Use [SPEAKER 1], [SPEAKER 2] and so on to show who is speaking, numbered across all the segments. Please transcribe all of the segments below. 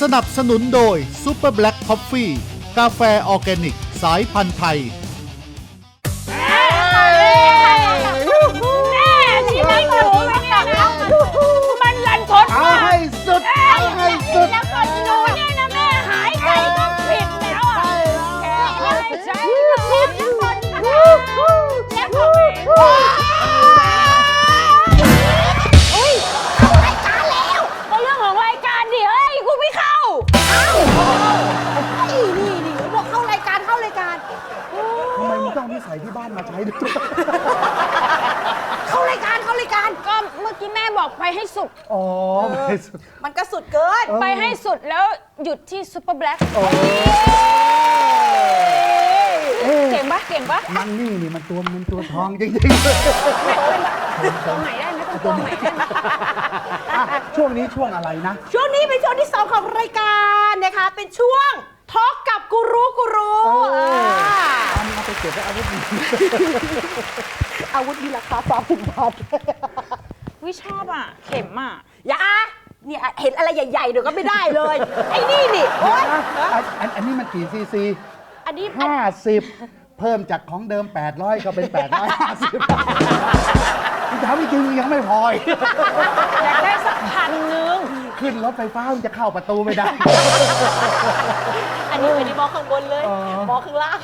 [SPEAKER 1] สนับสนุนโดย Super Black Coffee กาแฟออร์แกนิก สายพันธุ์ไทย ใช้ด้วย
[SPEAKER 2] เข้ารายการเข้ารายการ
[SPEAKER 3] ก็เมื่อกี้แม่บอกไปให้สุด
[SPEAKER 1] อ๋อไม่สุด
[SPEAKER 2] มันก็สุดเกิน
[SPEAKER 3] ไปให้สุดแล้วหยุดที่ซุปเปอร์แบล็คเก่งปะเก่งปะ
[SPEAKER 1] นั่งนี่นี่มันตัวมันตัวทองจริง
[SPEAKER 3] ตัวใหม่ได้ไหมตัวใหม่ได้ไหม
[SPEAKER 1] ๆอะช่วงนี้ช่วงอะไรนะ
[SPEAKER 2] ช่วงนี้เป็นช่วงที่สองของรายการนะคะ เป็นช่วงทอล์กกับกูรูกูรู
[SPEAKER 1] เออ
[SPEAKER 2] อ่า
[SPEAKER 1] เอาเอาไปเก็บไว้อาวุธดี
[SPEAKER 2] อาวุธมีราคาสามสิบบาท
[SPEAKER 3] วิชอบอะ เข็มอะ
[SPEAKER 2] อย่าเนี่ยเห็นอะไรใหญ่ๆเดี๋ยวก็ไม่ได้เลย ไอ้นี่นี่โอ๊ย
[SPEAKER 1] อันอันอันนี้มันกี่ซีซี
[SPEAKER 2] อันนี้
[SPEAKER 1] ห้าสิบเพิ่มจากของเดิม 800 ก็เป็น 850ที่ทำจริงๆยังไม่พออีก
[SPEAKER 3] อยากได้สักพันหนึง
[SPEAKER 1] ขึ้นรถไฟฟ้ามันจะเข้าประตูไม่ได้
[SPEAKER 2] อันนี้ไม่ได้มองข้างบนเลย
[SPEAKER 1] อ๋อ
[SPEAKER 2] มองข้างล่าง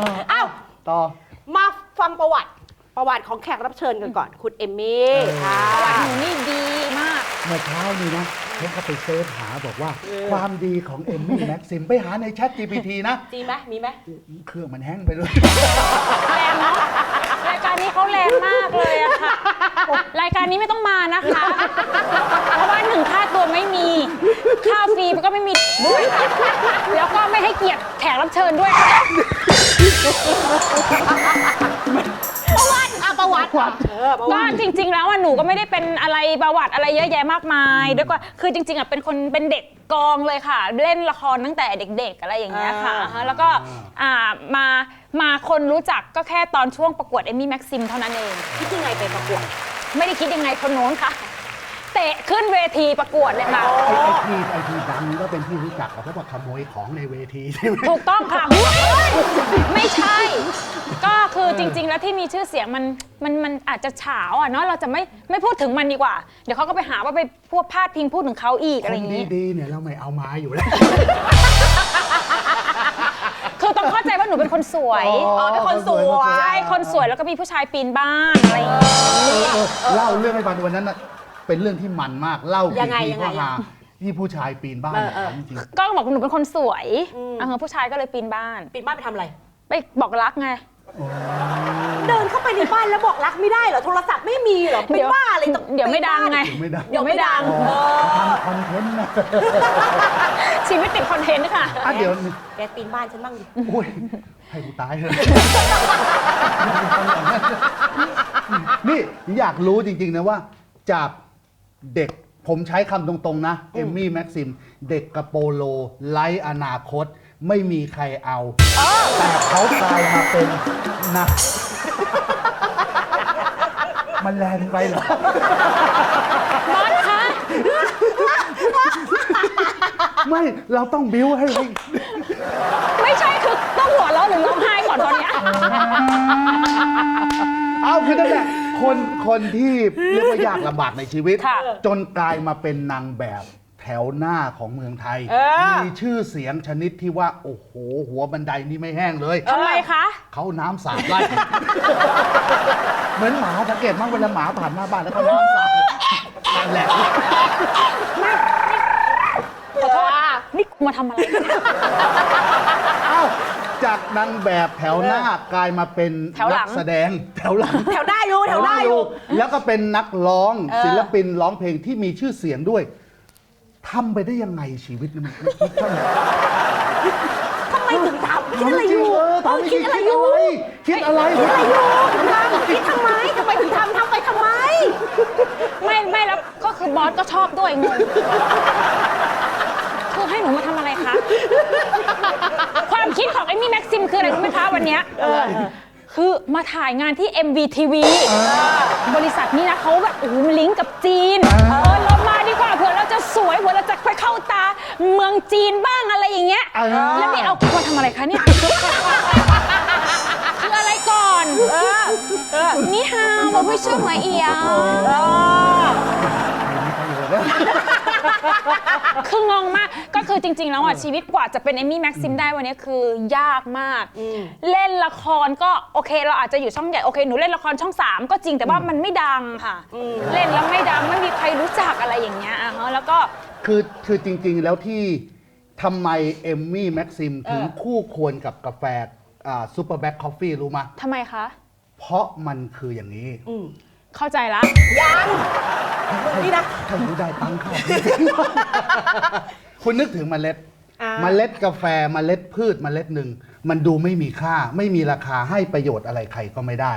[SPEAKER 1] เห็นไหมเออ
[SPEAKER 2] อ้าว
[SPEAKER 1] ต่อ
[SPEAKER 2] มาฟังประวัติประวัติของแขกรับเชิญกันก่อน คุณเอมมี่ค่ะ
[SPEAKER 3] ประวัติหนูนี่ดีมาก
[SPEAKER 1] เมื่อเช้านี้นะเขาก็ไปเซิร์ชหาบอกว่า ความดีของเอมมี่แม็กซิมไปหาในแชท GPT นะ
[SPEAKER 2] จริงไหมมีไหม
[SPEAKER 1] เครื่องมันแห้งไปเลย
[SPEAKER 3] แรงเนาะราย การนี้เขาแรงมากเลยอะค่ะ รายการนี้ไม่ต้องมานะคะ เพราะว่าหนึ่งค่าตัวไม่มีค่าฟรีก็ไม่มีด้วยแล้วก็ไม่ให้เกียรติแขกรับเชิญด้วย
[SPEAKER 2] ประวัติอะประ วัติ เออประ
[SPEAKER 3] ก็
[SPEAKER 2] วัติ
[SPEAKER 3] จริง ๆ แล้วอะหนูก็ไม่ได้เป็นอะไรประวัติอะไรเยอะแยะมากมายด้วยก็คือจริง ๆอะเป็นคนเป็นเด็กกองเลยค่ะ เล่นละครตั้งแต่เด็ก ๆ อะไรอย่างเงี้ยค่ะ
[SPEAKER 2] อ่า
[SPEAKER 3] อ่าฮะแล้วก็อ่ามามาคนรู้จักก็แค่ตอนช่วงประกวดเอมมี่แม็กซิมเท่านั้นเอง
[SPEAKER 2] คิดยังไงไปประกวด
[SPEAKER 3] ไม่ได้คิดยังไงคนโน้นค่ะเตะขึ้นเวทีประกวดเลยค่ะ
[SPEAKER 1] ไอไอทีไอทีดังก็เป็นที่รู้จักกับเพราะว่าขโมยของในเวทีใช่ไหม
[SPEAKER 3] ถูกต้องค่ะไม่ใช่ ก็คือจริง ๆ แล้วที่มีชื่อเสียงมันมันมันอาจจะเฉาอะเนาะเราจะไม่ไม่พูดถึงมันดีกว่า เดี๋ยวเขาก็ไปหาว่าไปพวกพาดพิงพูดถึงเขาอีก
[SPEAKER 1] ค
[SPEAKER 3] อะไรอนย่างนี้
[SPEAKER 1] ดีๆเนี่ยเราไม่เอามาอยู่แล้ว
[SPEAKER 3] คือต้องเข้าใจว่าหนูเป็นคนสวย
[SPEAKER 2] อ๋อเป็นคนสวย
[SPEAKER 3] ใช่คนสวยแล้วก็มีผู้ชายปีนบ้านอะไรอย่างนี้
[SPEAKER 1] เออเล่าเรื่องให้ฟังวันนั้นน่ะ เป็นเรื่องที่มันมากเล่า
[SPEAKER 2] ยั
[SPEAKER 1] กี่
[SPEAKER 2] งไง
[SPEAKER 1] ที
[SPEAKER 2] ยังไง
[SPEAKER 1] ก็หาที่ผู้ชายปีนบ้าน
[SPEAKER 2] เออเออ
[SPEAKER 1] จริง
[SPEAKER 3] ก็บอกว่าหนูเป็นคนสวย
[SPEAKER 2] อืม
[SPEAKER 3] อ่าผู้ชายก็เลยปีนบ้าน
[SPEAKER 2] ปิดบ้านไปทำอะไร
[SPEAKER 3] ไปบอกรักไง
[SPEAKER 2] เดินเข้าไปในบ้านแล้วบอกรักไม่ได้เหรอ โทรศัพท์ไม่มีเหรอเป็นบ้าอะไรต้อง
[SPEAKER 3] เดี๋ยวไม่ดังไง
[SPEAKER 1] ๆไม่ได้
[SPEAKER 3] เดี๋ยวไม่ดัง
[SPEAKER 1] อ๋อทำคอนเทนต์นะ
[SPEAKER 3] ชีวิตติดคอนเทนต์ค่ะ
[SPEAKER 1] อะเดี๋ยว
[SPEAKER 2] แกปีนบ้านฉันบ้างดิ
[SPEAKER 1] อุ้ยให้กูตายเถอะนี่อยากรู้จริง ๆ นะว่า จาก เด็กผมใช้คำตรงๆนะ เอมมี่แม็กซิม เด็กกระโปโลไร้อนาคต ไม่มีใครเอา แต่เขากลายมาเป็นนักมันแรงไปเหรอ
[SPEAKER 3] บอสคะ
[SPEAKER 1] ไม่เราต้องบิ้วให้ให้
[SPEAKER 3] ไม่ใช่คือต้องหัวเราะหรือร้องไห้ก่อนตอนเนี้ย
[SPEAKER 1] เอาคือนั่นแหละ คนคนที่เรียกว่ายากลำบากในชีวิต
[SPEAKER 3] ค่ะ
[SPEAKER 1] จนกลายมาเป็นนางแบบแถวหน้าของเมืองไทย
[SPEAKER 2] เออ
[SPEAKER 1] มีชื่อเสียงชนิดที่ว่า โอ้โห หัวบันไดนี่ไม่แห้งเลย
[SPEAKER 3] ทำไมคะ
[SPEAKER 1] เขาน้ำสาดไล่ เหมือนหมาสังเกตมั้งเวลาหมาผ่านหน้าบ้านแล้วเขาน้ำสาดนั่นแหละ
[SPEAKER 3] ขอโทษนี่กูมาทำอะไรกันเนี่ย
[SPEAKER 1] เอ้า จากนางแบบแถวหน้ากลายมาเป็น
[SPEAKER 3] แถวหลั
[SPEAKER 1] นั
[SPEAKER 3] ง
[SPEAKER 1] แสดงแถวหลัง
[SPEAKER 2] แถวได้อยู่แถวได้อยู่
[SPEAKER 1] แล้วก็เป็นนักร้อง
[SPEAKER 2] เออ
[SPEAKER 1] ศิลปินร้องเพลงที่มีชื่อเสียงด้วยทำไปได้ยังไงชีวิตมันมันคิดเท่าไหร่
[SPEAKER 2] ทำไมถึงทำคิดอะไรอยู่
[SPEAKER 1] เออ
[SPEAKER 2] เออ
[SPEAKER 1] ทำ
[SPEAKER 2] คิดอะไรอยู่
[SPEAKER 1] คิดอะไร
[SPEAKER 2] คิดอะไรอยู่ทำคิดทำไมทำไมถึงทำทำไปทำไม
[SPEAKER 3] ไม่ไม่แล้วก็คือบอสก็ชอบด้วยงงคือให้หนูมาทำอะไร คะ ความคิดของไอมมี่แม็กซิมคืออะไรรู้ไหมคะวันนี้คือมาถ่ายงานที่ MVTV บริษัทนี้นะเขาแบบโอ้โหลิงก์กับจีน เออเรามาดีกว่าเผื่อเราจะสวยเผื่อเราจะไปเข้าตาเมืองจีนบ้างอะไรอย่างเงี้ยแล้วนี่เอากูมาทำอะไรคะเนี่ย คืออะไรก่อน เออเออนี่ฮายเอีย一 คืองงมากก็คือจริง ๆ แล้วอะชีวิตกว่าจะเป็นเอมี่แม็กซิมได้วันนี้คือยากมาก เล่นละครก็โอเค เราอาจจะอยู่ช่องใหญ่โอเคหนูเล่นละครช่อง3ก็จริงแต่ว่ามันไม่ดังค่ะ เล่นแล้วไม่ดังไม่มีใครรู้จักอะไรอย่างเงี้ยอะฮะแล้วก็
[SPEAKER 1] คือคือจริง ๆ แล้วที่ทำไมเอมมี่แม็กซิมถึงคู่ควรกับกาแฟซูเปอร์แบ็คคอฟฟี่รู้ไหมย
[SPEAKER 3] ทำไมคะ
[SPEAKER 1] เพราะมันคืออย่างนี้
[SPEAKER 3] เข้าใจละ
[SPEAKER 2] ยังนี่นะ
[SPEAKER 1] ถ้ารู้ได้ตั้งค่าคุณนึกถึงเมล็ด
[SPEAKER 2] อ่า
[SPEAKER 1] เมล็ดกาแฟเมล็ดพืชเมล็ดหนึ่ง มันดูไม่มีค่า ไม่มีราคาให้ประโยชน์อะไรใครก็ไม่ได้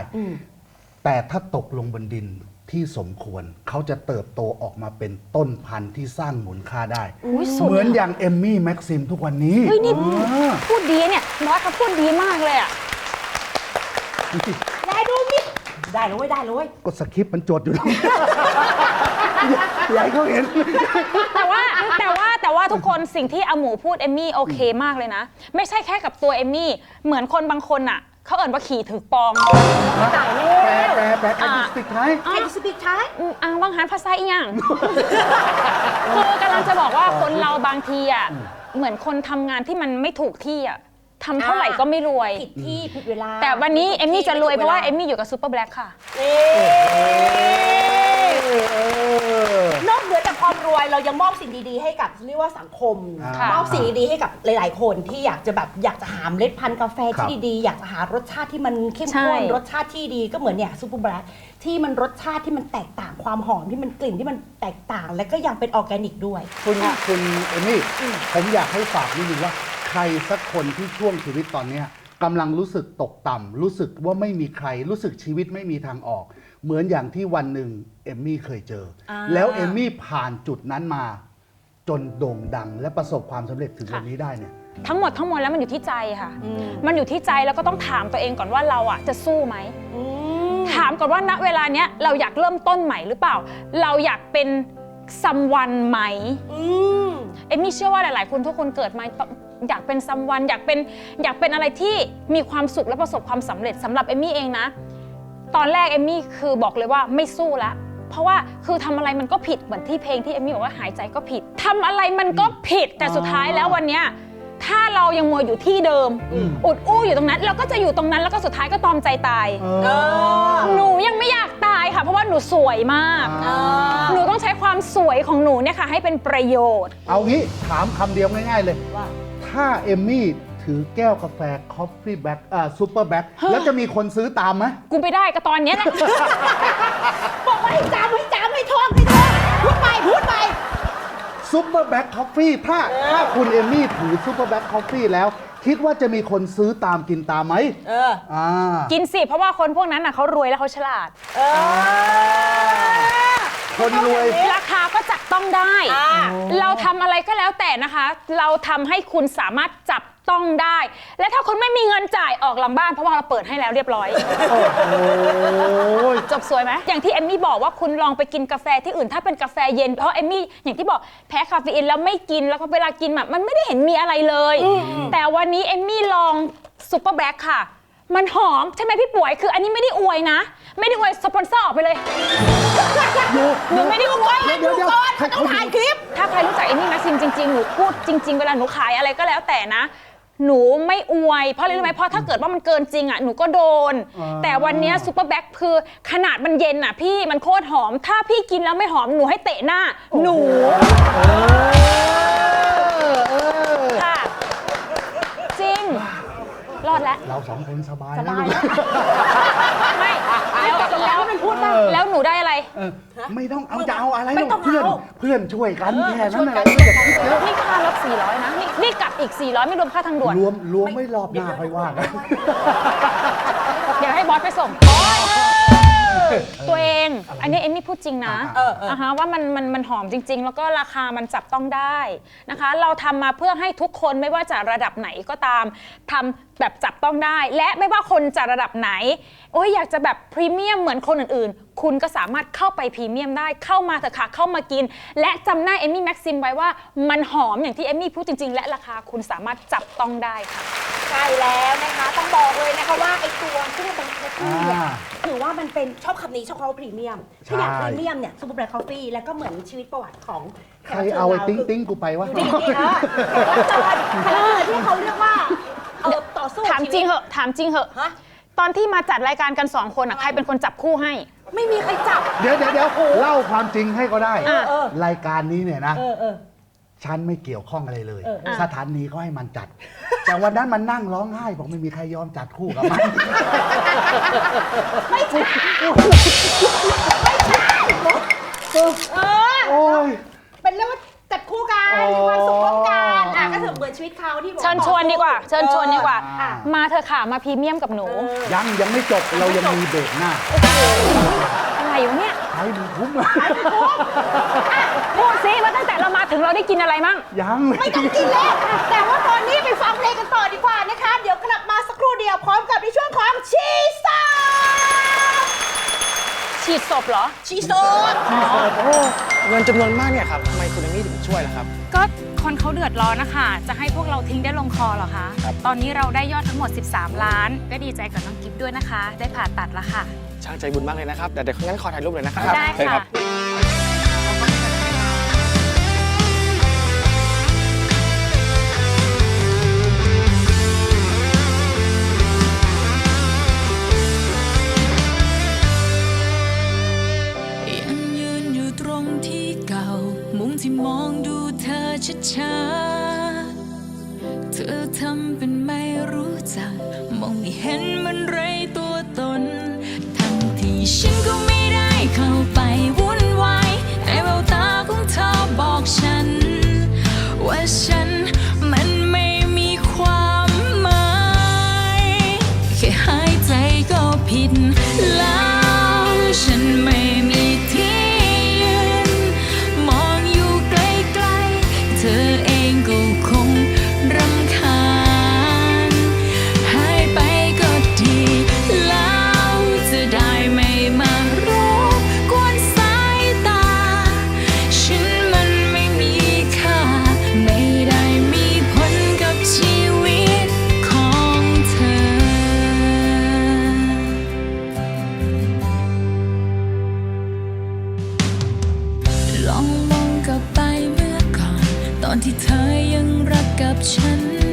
[SPEAKER 1] แต่ถ้าตกลงบนดินที่สมควร เขาจะเติบโตออกมาเป็นต้นพันธุ์ที่สร้างมูลค่าได้
[SPEAKER 3] อุ๊ยสุด
[SPEAKER 1] เหมือนอย่างเอมมี่แม็กซิมทุกวันนี้
[SPEAKER 3] เฮ้ยนี่
[SPEAKER 1] อ่า
[SPEAKER 3] พูดดีเนี่ยบอสเขาพูดดีมากเลยอะ
[SPEAKER 2] ได้ดูมิ ได้เลยเว้ยได้เลยเว้ย
[SPEAKER 1] ก็สคริปต์มันจดอยู่แล้ว อยากให้เขาเห็น
[SPEAKER 3] แต่ว่าแต่ว่าแต่ว่าทุกคนสิ่งที่อาหมูพูดเอมมี่โอเคมากเลยนะ ไม่ใช่แค่กับตัวเอมมี่ เหมือนคนบางคนอะ เขาเอ่นว่าขี่ถือปอง
[SPEAKER 2] ตายแล้ว
[SPEAKER 1] แปลแปลแปลแอดสติกไทย
[SPEAKER 2] ไอ้สปีกท้าย
[SPEAKER 3] อืมอังบางฮันภาษาอีหยังคือกำลังจะบอกว่าคนเราบางทีอะเหมือนคนทำงานที่มันไม่ถูกที่อะ ทำเท่าไหร่ก็ไม่รวย
[SPEAKER 2] ผิดที่ผิดเวลา
[SPEAKER 3] แต่วันนี้เอมมี่จะรวยเพราะว่าเอมมี่อยู่กับซูเปอร์แบล็คค่ะ
[SPEAKER 2] นอกเหนือจากความรวยเรายังมอบสิ่งดีๆให้กับเรียกว่าสังคม
[SPEAKER 1] ค่ะ
[SPEAKER 2] มอบสิ่งดีๆให้กับหลาย ๆ คนที่อยากจะแบบอยากจะหาเมล็ดพันธุ์กาแฟ
[SPEAKER 1] ครั
[SPEAKER 2] ที่
[SPEAKER 1] บ
[SPEAKER 2] ดีๆ อยากจะหารสชาติที่มันเข้ม
[SPEAKER 3] ใช่
[SPEAKER 2] ข้นรสชาติที่ดีก็เหมือนเนี่ยซูเปอร์แบล็คที่มันรสชาติที่มันแตกต่างความหอมที่มันกลิ่นที่มันแตกต่าง และก็ยังเป็นออร์แกนิกด้วย
[SPEAKER 1] คุณคุณเอมี่ผมอยากให้ฝากนิดนึงว่า ใครสักคนที่ช่วงชีวิตตอนเนี้ยกำลังรู้สึกตกต่ำรู้สึกว่าไม่มีใคร รู้สึกชีวิตไม่มีทางออก เหมือนอย่างที่วันหนึ่งเอมมี่เคยเจออา แล้วเอมมี่ผ่านจุดนั้นมา จนโด่งดัง และประสบความสำเร็จถึงวันนี้ได้เนี่ย
[SPEAKER 3] ทั้งหมดทั้งมวลแล้วมันอยู่ที่ใจค่ะ มันอยู่ที่ใจแล้วก็ต้องถามตัวเองก่อนว่าเราอะจะสู้ไหม ถามก่อนว่าณเวลาเนี้ยเราอยากเริ่มต้นใหม่หรือเปล่า เราอยากเป็นซัมวันไหม
[SPEAKER 2] อืม
[SPEAKER 3] เอมมี่เชื่อว่าหลาย ๆ คนทุกคนเกิดมาต้อง อยากเป็นซัมวันอยากเป็นอยากเป็นอะไรที่มีความสุขและประสบความสำเร็จสำหรับเอมมี่เองนะ ตอนแรกเอมมี่คือบอกเลยว่าไม่สู้ละเพราะว่าคือทำอะไรมันก็ผิดเหมือนที่เพลงที่เอมมี่บอกว่าหายใจก็ผิดทำอะไรมันก็ผิดแต่สุดท้ายแล้ววันเนี้ยถ้าเรายังมัวอยู่ที่เดิม อุดอู้อยู่ตรงนั้น เราก็จะอยู่ตรงนั้นแล้วก็สุดท้ายก็ตอมใจตาย
[SPEAKER 2] เออ
[SPEAKER 3] หนูยังไม่อยากตายค่ะ เพราะว่าหนูสวยมาก
[SPEAKER 1] อ่า
[SPEAKER 3] หนูต้องใช้ความสวยของหนูเนี่ยค่ะให้เป็นประโยชน์
[SPEAKER 1] เอางี้ถามคำเดียวง่าย ๆเลย
[SPEAKER 2] ว่า
[SPEAKER 1] ถ้าเอมมี่ถือแก้วกาแฟคอฟฟี่แบ็กอ่าซูเปอร์แบ็กแล้วจะมีคนซื้อตามไหม
[SPEAKER 3] กูไปได้ก็ตอนเนี้ยแหละ
[SPEAKER 2] บอกว่าให้จำให้จำให้ทองให้ทองพูดไปพูดไป
[SPEAKER 1] ซูเปอร์แบ็กคอฟฟี่ถ้าถ้าคุณเอมมี่ถือซูเปอร์แบ็กคอฟฟี่แล้ว คิดว่าจะมีคนซื้อตามกินตามไหม
[SPEAKER 2] เออ
[SPEAKER 1] อ่า
[SPEAKER 3] กินสิเพราะว่าคนพวกนั้นน่ะเขารวยแล้วเขาฉลาด
[SPEAKER 2] เออ
[SPEAKER 1] คนรวย
[SPEAKER 3] ราคาก็จับต้องได้
[SPEAKER 2] อ่า
[SPEAKER 3] เราทำอะไร ก็แล้วแต่นะคะ เราทำให้คุณสามารถจับต้องได้ และถ้าคุณไม่มีเงินจ่ายออกหลังบ้านเพราะว่าเราเปิดให้แล้วเรียบร้อย
[SPEAKER 1] โอ้ย
[SPEAKER 3] จบสวยไหมอย่างที่เอมมี่บอกว่าคุณลองไปกินกาแฟที่อื่นถ้าเป็นกาแฟเย็นเพราะเอมมี่อย่างที่บอกแพ้คาเฟอีนแล้วไม่กินแล้วก็เวลากินแบบมันไม่ได้เห็นมีอะไรเลย แต่วันนี้เอมมี่ลองซุปเปอร์แบล็คค่ะ มันหอมใช่ไหมพี่ป่วย คืออันนี้ไม่ได้อวยนะ ไม่ได้อวยสปอนเซอร์ออกไปเลยหนูไม่ได้อวย
[SPEAKER 1] เดี๋ยวเดี๋ยวเดี๋ยวให้
[SPEAKER 2] ต้อง
[SPEAKER 1] เขา
[SPEAKER 2] ถ่าย
[SPEAKER 1] ดู
[SPEAKER 2] คลิป
[SPEAKER 3] ถ้าใครรู้จักเอมมี่แม็กซิมจริงๆ หนูพูดจริง ๆ เวลาหนูขายอะไรก็แล้วแต่นะ หนูไม่อวยเพราะอะไรรู้ไหมเพราะถ้าเกิดว่ามันเกินจริงอะหนูก็โดน
[SPEAKER 1] อ่า
[SPEAKER 3] แต่วันเนี้ซูเปอร์แบ็คคือขนาดมันเย็นอะพี่มันโคตรหอม ถ้าพี่กินแล้วไม่หอมหนูให้เตะหน้า หนู
[SPEAKER 1] เออเออ
[SPEAKER 3] ค่ะ จริง รอด แล้ว
[SPEAKER 1] เราสองคนสบาย
[SPEAKER 2] ส
[SPEAKER 1] แล้ว
[SPEAKER 2] บาย
[SPEAKER 1] ลูก
[SPEAKER 3] ไม่แล้ว
[SPEAKER 2] จบแล้วมันพูดบ้าง
[SPEAKER 3] แล้วหนูได้อะไร
[SPEAKER 1] เออไม่ต้องเอาจะเอาอะไร
[SPEAKER 2] ไม่
[SPEAKER 1] หร
[SPEAKER 2] ต้
[SPEAKER 1] อ
[SPEAKER 2] อกง
[SPEAKER 1] เพื่อน
[SPEAKER 2] เอา
[SPEAKER 1] เพื่อนช่วยกัน
[SPEAKER 2] เออ
[SPEAKER 1] แค่นั้น
[SPEAKER 2] ช่วย
[SPEAKER 1] นะ
[SPEAKER 2] กัน
[SPEAKER 1] ไม่อย่าคิดเยอะ
[SPEAKER 3] นี่ค่ารถ400นะนี่นี่กลับอีก 400 ไม่รวมค่าทางด่วน
[SPEAKER 1] รวมรวมไม่รอบหน้าค่อยว่ากัน
[SPEAKER 3] เดี๋ยวให้บอสไปส่ง ตัวเอง อันนี้เอมมี่พูดจริงนะ
[SPEAKER 2] เออเอออ่า
[SPEAKER 3] ฮะว่ามันมันมันหอมจริง ๆ แล้วก็ราคามันจับต้องได้นะคะ เราทำมาเพื่อให้ทุกคนไม่ว่าจะระดับไหนก็ตามทำแบบจับต้องได้ และไม่ว่าคนจะระดับไหน โอ้ยอยากจะแบบพรีเมียมเหมือนคนอื่นๆ คุณก็สามารถเข้าไปพรีเมียมได้เข้ามาเถอะค่ะเข้ามากิน และจำหน้าเอมมี่แม็กซิมไว้ว่ามันหอมอย่างที่เอมมี่พูดจริง ๆ และราคาคุณสามารถจับต้องได้ค่ะ
[SPEAKER 2] ใช่แล้วนะคะ ต้องบอกเลยนะคะว่าไอตัวที่มันเป็นคอ ฟฟี่เนี่ย
[SPEAKER 1] อ่า
[SPEAKER 2] ถือว่ามันเป็นชอบคำนี้ชอบคำว่าพรีเมียมถ้าอยาก
[SPEAKER 1] ใช่
[SPEAKER 2] พรีเมียมเนี่ยซูเปอร์แบล็คคอฟฟี่แล้วก็เหมือนชีวิตประวัติของแข
[SPEAKER 1] ใค
[SPEAKER 2] ก
[SPEAKER 1] ร
[SPEAKER 2] บชิญ
[SPEAKER 1] เอาไอ้
[SPEAKER 2] ร
[SPEAKER 1] ติ้ง
[SPEAKER 2] คื
[SPEAKER 1] ติ้งกูไปวะ
[SPEAKER 2] อยู่ดีๆเออแขกรับเชิญแขกรับเชิญที่เขาเรียกว่าเออต่อสู้
[SPEAKER 3] ถามจริงเหอะถามจริงเหอะ
[SPEAKER 2] ฮะ
[SPEAKER 3] ตอนที่มาจัดรายการกันสองคนอะใครเป็นคนจับคู่ให้
[SPEAKER 2] ไม่มีใครจับ
[SPEAKER 1] เดี๋ยวเดี๋ยวเดี๋ยวเล่าความจริงให้ก็ได้
[SPEAKER 2] เออเออ
[SPEAKER 1] รายการนี้เนี่ยนะ
[SPEAKER 2] เออเออ
[SPEAKER 1] ฉันไม่เกี่ยวข้องอะไรเลย
[SPEAKER 2] เออเออ
[SPEAKER 1] สถานีเขาให้มันจัด แต่วันนั้นมันนั่งร้องไห้บอกไม่มีใครยอมจัดคู่กับมัน
[SPEAKER 2] เออ
[SPEAKER 1] โอ้ย
[SPEAKER 2] เป็นเรื่องว่าจัดคู่กัน
[SPEAKER 1] โอ้
[SPEAKER 2] มีความสุขร่วมกันอะก็ถือเหมือนชีวิตเขาที่บอก
[SPEAKER 3] เชิญชวนดีกว่า เชิญชวนดีกว่า
[SPEAKER 2] อะ
[SPEAKER 3] มาเถอะค่ะ มาพรีเมียมกับหนู
[SPEAKER 2] เออ
[SPEAKER 1] ยังยังไม่จบเรายังมีเบรกหน้า
[SPEAKER 3] อะไรอยู่เนี่ย
[SPEAKER 1] ใช้มึงคุ้มอะ
[SPEAKER 3] พูดซิว่าตั้งแต่เรามา ถึงเราได้กินอะไรมั่ง
[SPEAKER 1] ยัง
[SPEAKER 2] ไม่ต้องกินแล้ว แต่ว่าตอนนี้ไปฟังเพลงกันต่อดีกว่านะคะ เดี๋ยวกลับมาสักครู่เดียวพร้อมกับในช่วงของชีสา
[SPEAKER 3] ฉีดศพเหรอ
[SPEAKER 2] ชีโซด
[SPEAKER 4] เงินจำนวนมากเนี่ยครับทำไมคุณเอมี่ถึงช่วยล่ะครับ
[SPEAKER 3] ก็คนเขาเดือดร้อนนะคะ จะให้พวกเราทิ้งได้ลงคอเหรอคะตอนนี้เราได้ยอดทั้งหมด 13 ล้าน ก็ดีใจกับน้องกิฟด้วยนะคะ ได้ผ่าตัดแล้วค่ะ
[SPEAKER 4] ช่างใจบุญมากเลยนะครับ แต่เดี๋ยวงั้นขอถ่ายรูปเลยนะครับ
[SPEAKER 3] ได้
[SPEAKER 4] เชิญ
[SPEAKER 3] ค่ะ
[SPEAKER 4] รับ
[SPEAKER 5] งที่เก่า มุมที่มองดูเธอช้าๆเธอทำเป็นไม่รู้จัก มองไม่เห็นมันไรตัวตน ทั้งที่ฉันก็ไม่ได้เข้าไป ที่เธอยังรักกับฉัน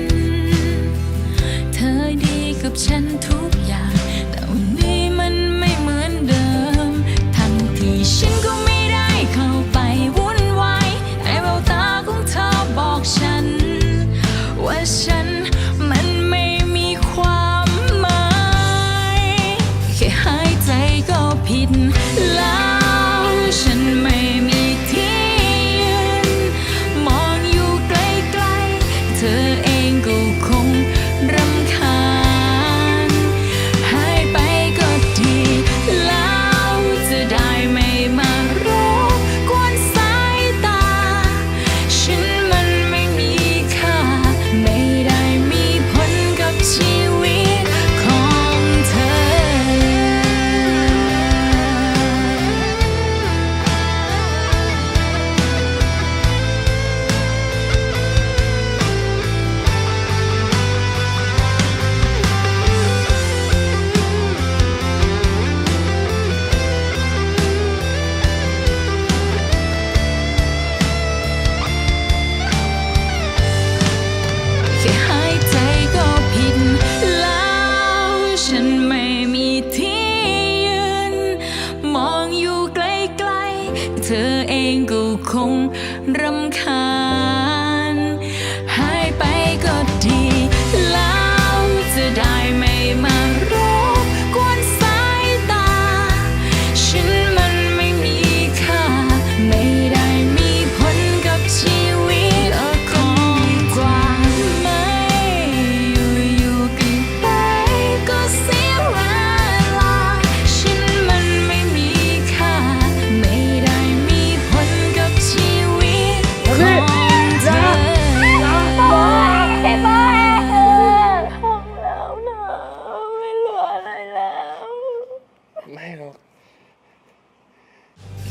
[SPEAKER 5] ไม่หรอก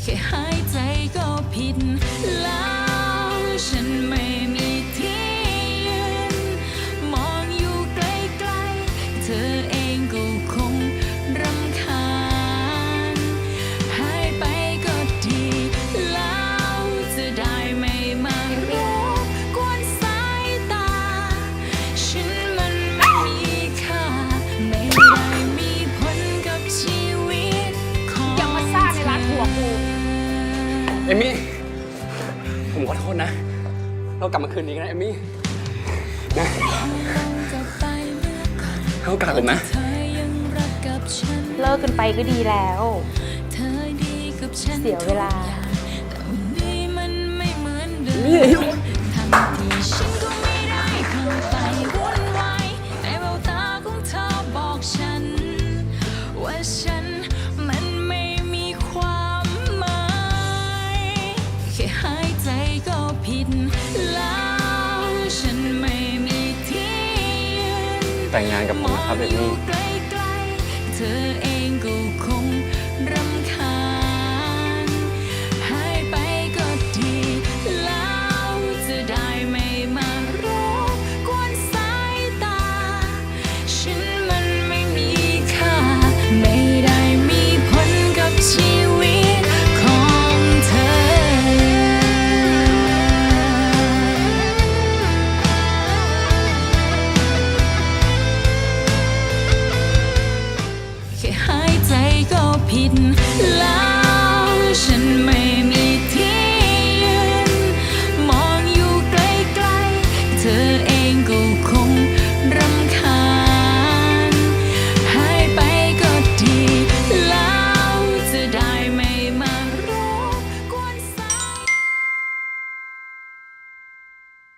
[SPEAKER 5] แค่หายใจก็ผิด ผมขอ
[SPEAKER 4] โทษนะ เรากลับมาคืนนี้กันนะเอมมี่ นะให้โอกาสผมนะ
[SPEAKER 5] เธอยังรักกับฉัน
[SPEAKER 3] เลิกกันไปก็ดีแล้ว
[SPEAKER 5] เธอดีกับฉัน
[SPEAKER 3] เสียเวลา
[SPEAKER 5] แต่วัน หายใจก็ผิดแล้วฉันไม่มีที่
[SPEAKER 4] แต่งงานกับผมนะครับเบ
[SPEAKER 5] บี้